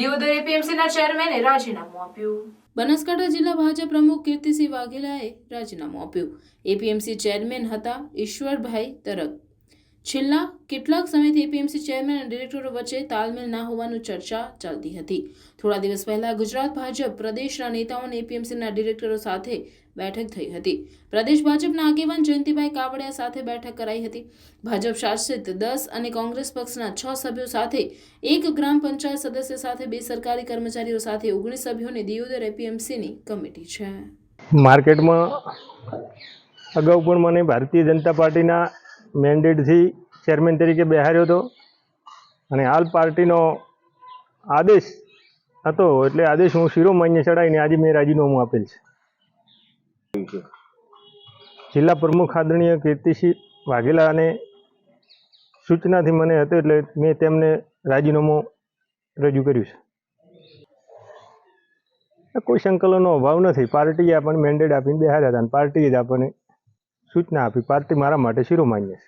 દિયોદર એપીએમસીના ચેરમેને રાજીનામું આપ્યું. બનાસકાંઠા જિલ્લા ભાજપ પ્રમુખ કીર્તિસિંહ વાઘેલાએ રાજીનામું આપ્યું. એપીએમસી ચેરમેન હતા ઈશ્વરભાઈ તરક છેલ્લા કેટલાક સમયથી એપીએમસી ચેરમેન અને ડિરેક્ટરો વચ્ચે તાલમેલ ના હોવાનું ચર્ચા ચાલતી હતી. થોડા દિવસ પહેલા ગુજરાત ભાજપ પ્રદેશના નેતાઓ એપીએમસીના ડિરેક્ટરો સાથે બેઠક થઈ હતી. પ્રદેશ ભાજપના આગેવાન જયંતિભાઈ કાવડિયા સાથે બેઠક કરાઈ હતી. ભાજપ શાસિત દસ અને કોંગ્રેસ પક્ષના છ સભ્યો સાથે એક ગ્રામ પંચાયત સદસ્ય સાથે બે સરકારી કર્મચારીઓ સાથે ઓગણીસ સભ્યોની દિયોદર એપીએમસીની કમિટી છે. માર્કેટમાં અગાઉ પણ મને ભારતીય જનતા પાર્ટીના મેન્ડેટથી ચેરમેન તરીકે બેહાર્યો હતો અને હાલ પાર્ટીનો આદેશ હતો એટલે આદેશ હું શિરોમાન્ય ચડાવીને આજે મેં રાજીનામું આપેલ છે. જિલ્લા પ્રમુખ આદરણીય કીર્તિસિંહ વાઘેલાને સૂચનાથી મને હતો એટલે મેં તેમને રાજીનામું રજૂ કર્યું છે. કોઈ સંકલનનો અભાવ નથી. પાર્ટીએ આપણને મેન્ડેટ આપીને બેહાર્યા હતા અને પાર્ટીએ જ આપણને સૂચના આપી. પાર્ટી મારા માટે શિરોમાન્ય છે.